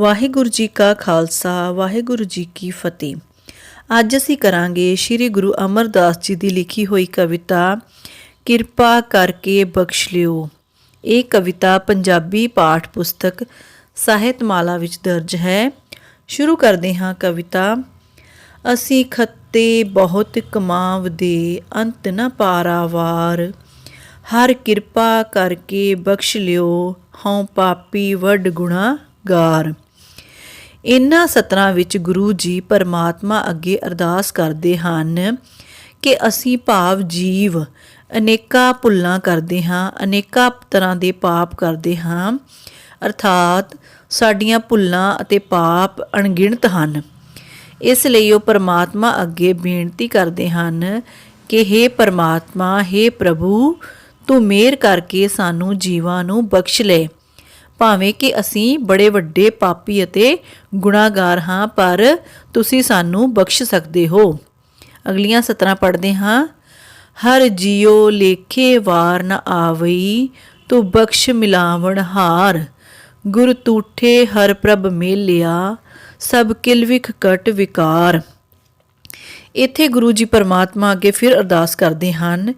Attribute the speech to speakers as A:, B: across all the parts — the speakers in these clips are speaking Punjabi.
A: ਵਾਹਿਗੁਰੂ ਜੀ ਕਾ ਖਾਲਸਾ, ਵਾਹਿਗੁਰੂ ਜੀ ਕੀ ਫਤਿਹ। ਅੱਜ ਅਸੀਂ ਕਰਾਂਗੇ ਸ੍ਰੀ ਗੁਰੂ ਅਮਰਦਾਸ ਜੀ ਦੀ ਲਿਖੀ ਹੋਈ ਕਵਿਤਾ, ਕਿਰਪਾ ਕਰਕੇ ਬਖਸ਼ ਲਿਓ। ਇਹ ਕਵਿਤਾ ਪੰਜਾਬੀ ਪਾਠ ਪੁਸਤਕ ਸਾਹਿਤਮਾਲਾ ਵਿੱਚ ਦਰਜ ਹੈ। ਸ਼ੁਰੂ ਕਰਦੇ ਹਾਂ ਕਵਿਤਾ। ਅਸੀਂ ਖੱਤੇ ਬਹੁਤ ਕਮਾਵ ਦੇ, ਅੰਤ ਨ ਪਾਰਾਵਾਰ ਹਰ ਕਿਰਪਾ ਕਰਕੇ ਬਖਸ਼ ਲਿਓ, ਹਉ ਪਾਪੀ ਵੱਡ ਗੁਨਾਹਗਾਰ ਇਨ੍ਹਾਂ ਸਤਰਾਂ ਵਿੱਚ ਗੁਰੂ ਜੀ ਪਰਮਾਤਮਾ ਅੱਗੇ ਅਰਦਾਸ ਕਰਦੇ ਹਨ ਕਿ ਅਸੀਂ ਭਾਵ ਜੀਵ ਅਨੇਕਾਂ ਭੁੱਲਾਂ ਕਰਦੇ ਹਾਂ, ਅਨੇਕਾਂ ਤਰ੍ਹਾਂ ਦੇ ਪਾਪ ਕਰਦੇ ਹਾਂ, ਅਰਥਾਤ ਸਾਡੀਆਂ ਭੁੱਲਾਂ ਅਤੇ ਪਾਪ ਅਣਗਿਣਤ ਹਨ। ਇਸ ਲਈ ਉਹ ਪਰਮਾਤਮਾ ਅੱਗੇ ਬੇਨਤੀ ਕਰਦੇ ਹਨ ਕਿ हे ਪਰਮਾਤਮਾ हे ਪ੍ਰਭੂ, ਤੂੰ ਮਿਹਰ ਕਰਕੇ ਸਾਨੂੰ ਜੀਵਾਂ ਨੂੰ ਬਖਸ਼ ਲੈ। ਭਾਵੇਂ ਕਿ ਅਸੀਂ ਬੜੇ ਵੱਡੇ ਪਾਪੀ ਅਤੇ ਗੁਨਾਹਗਾਰ ਹਾਂ, ਪਰ ਤੁਸੀਂ ਸਾਨੂੰ ਬਖਸ਼ ਸਕਦੇ ਹੋ। ਅਗਲੀਆਂ ਸਤਰਾਂ ਪੜ੍ਹਦੇ ਹਾਂ। ਹਰ ਜੀਉ ਲੇਖੇ ਵਾਰ ਨ ਆਵਈ, ਤੂੰ ਬਖਸ਼ ਮਿਲਾਵਣ ਹਾਰ। ਗੁਰ ਤੂਠੇ ਹਰ ਪ੍ਰਭ ਮੇਲਿਆ, ਸਭ ਕਿਲਵਿਖ ਕਟ ਵਿਕਾਰ। ਇੱਥੇ ਗੁਰੂ ਜੀ ਪਰਮਾਤਮਾ ਅੱਗੇ ਫਿਰ ਅਰਦਾਸ ਕਰਦੇ ਹਨ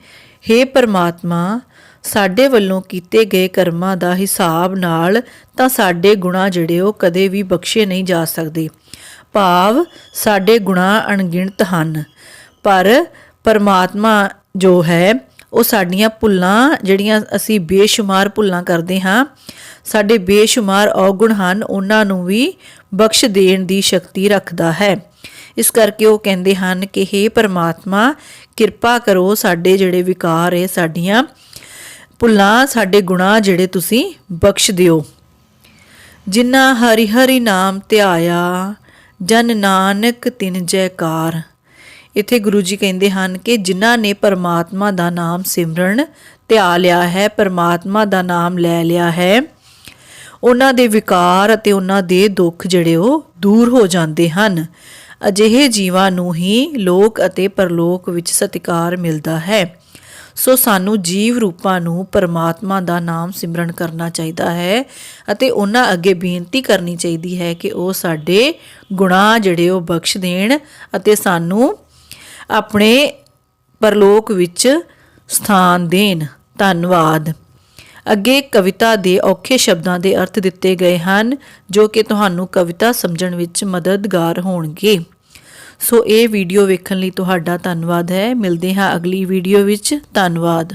A: हे ਪਰਮਾਤਮਾ ਸਾਡੇ ਵੱਲੋਂ ਕੀਤੇ ਗਏ ਕਰਮਾਂ ਦਾ ਹਿਸਾਬ ਨਾਲ ਤਾਂ ਸਾਡੇ ਗੁਨਾਹ ਜਿਹੜੇ ਉਹ ਕਦੇ ਵੀ ਬਖਸ਼ੇ ਨਹੀਂ ਜਾ ਸਕਦੇ। ਭਾਵ ਸਾਡੇ ਗੁਨਾਹ ਅਣਗਿਣਤ ਹਨ, ਪਰ ਪਰਮਾਤਮਾ ਜੋ ਹੈ, ਉਹ ਸਾਡੀਆਂ ਭੁੱਲਾਂ ਜਿਹੜੀਆਂ ਅਸੀਂ ਬੇਸ਼ੁਮਾਰ ਭੁੱਲਾਂ ਕਰਦੇ ਹਾਂ, ਸਾਡੇ ਬੇਸ਼ੁਮਾਰ ਔਗੁਣ ਹਨ, ਉਹਨਾਂ ਨੂੰ ਵੀ ਬਖਸ਼ ਦੇਣ ਦੀ ਸ਼ਕਤੀ ਰੱਖਦਾ ਹੈ। ਇਸ ਕਰਕੇ ਉਹ ਕਹਿੰਦੇ ਹਨ ਕਿ हे ਪਰਮਾਤਮਾ, ਕਿਰਪਾ ਕਰੋ ਸਾਡੇ ਜਿਹੜੇ ਵਿਕਾਰ ਹੈ, ਸਾਡੀਆਂ ਭੁੱਲਾਂ ਸਾਡੇ ਗੁਨਾਹ ਜਿਹੜੇ ਤੁਸੀਂ ਬਖਸ਼ ਦਿਓ। ਜਿਨ੍ਹਾਂ ਹਰੀ ਹਰੀ ਨਾਮ ਧਿਆਇਆ ਜਨ ਨਾਨਕ ਤਿਨ ਜੈਕਾਰ। ਇੱਥੇ ਗੁਰੂ ਜੀ ਕਹਿੰਦੇ ਹਨ ਕਿ ਜਿਨ੍ਹਾਂ ਨੇ ਪਰਮਾਤਮਾ ਦਾ ਨਾਮ ਸਿਮਰਨ, ਧਿਆ ਲਿਆ ਹੈ, ਪਰਮਾਤਮਾ ਦਾ ਨਾਮ ਲੈ ਲਿਆ ਹੈ, ਉਹਨਾਂ ਦੇ ਵਿਕਾਰ ਅਤੇ ਉਹਨਾਂ ਦੇ ਦੁੱਖ ਜਿਹੜੇ ਉਹ ਦੂਰ ਹੋ ਜਾਂਦੇ ਹਨ। ਅਜਿਹੇ ਜੀਵਾਂ ਨੂੰ ਹੀ ਲੋਕ ਅਤੇ ਪਰਲੋਕ ਵਿੱਚ ਸਤਿਕਾਰ ਮਿਲਦਾ ਹੈ। ਸੋ ਸਾਨੂੰ ਜੀਵ ਰੂਪਾਂ ਨੂੰ ਪਰਮਾਤਮਾ ਦਾ ਨਾਮ ਸਿਮਰਨ ਕਰਨਾ ਚਾਹੀਦਾ ਹੈ ਅਤੇ ਉਹਨਾਂ ਅੱਗੇ ਬੇਨਤੀ ਕਰਨੀ ਚਾਹੀਦੀ ਹੈ ਕਿ ਉਹ ਸਾਡੇ ਗੁਨਾਹ ਜਿਹੜੇ ਉਹ ਬਖਸ਼ ਦੇਣ ਅਤੇ ਸਾਨੂੰ ਆਪਣੇ ਪਰਲੋਕ ਵਿੱਚ ਸਥਾਨ ਦੇਣ। ਧੰਨਵਾਦ। ਅੱਗੇ ਕਵਿਤਾ ਦੇ ਔਖੇ ਸ਼ਬਦਾਂ ਦੇ ਅਰਥ ਦਿੱਤੇ ਗਏ ਹਨ ਜੋ ਕਿ ਤੁਹਾਨੂੰ ਕਵਿਤਾ ਸਮਝਣ ਵਿੱਚ ਮਦਦਗਾਰ ਹੋਣਗੇ। ਸੋ ਇਹ ਵੀਡੀਓ ਵੇਖਣ ਲਈ ਤੁਹਾਡਾ ਧੰਨਵਾਦ ਹੈ। ਮਿਲਦੇ ਹਾਂ ਅਗਲੀ ਵੀਡੀਓ ਵਿੱਚ। ਧੰਨਵਾਦ।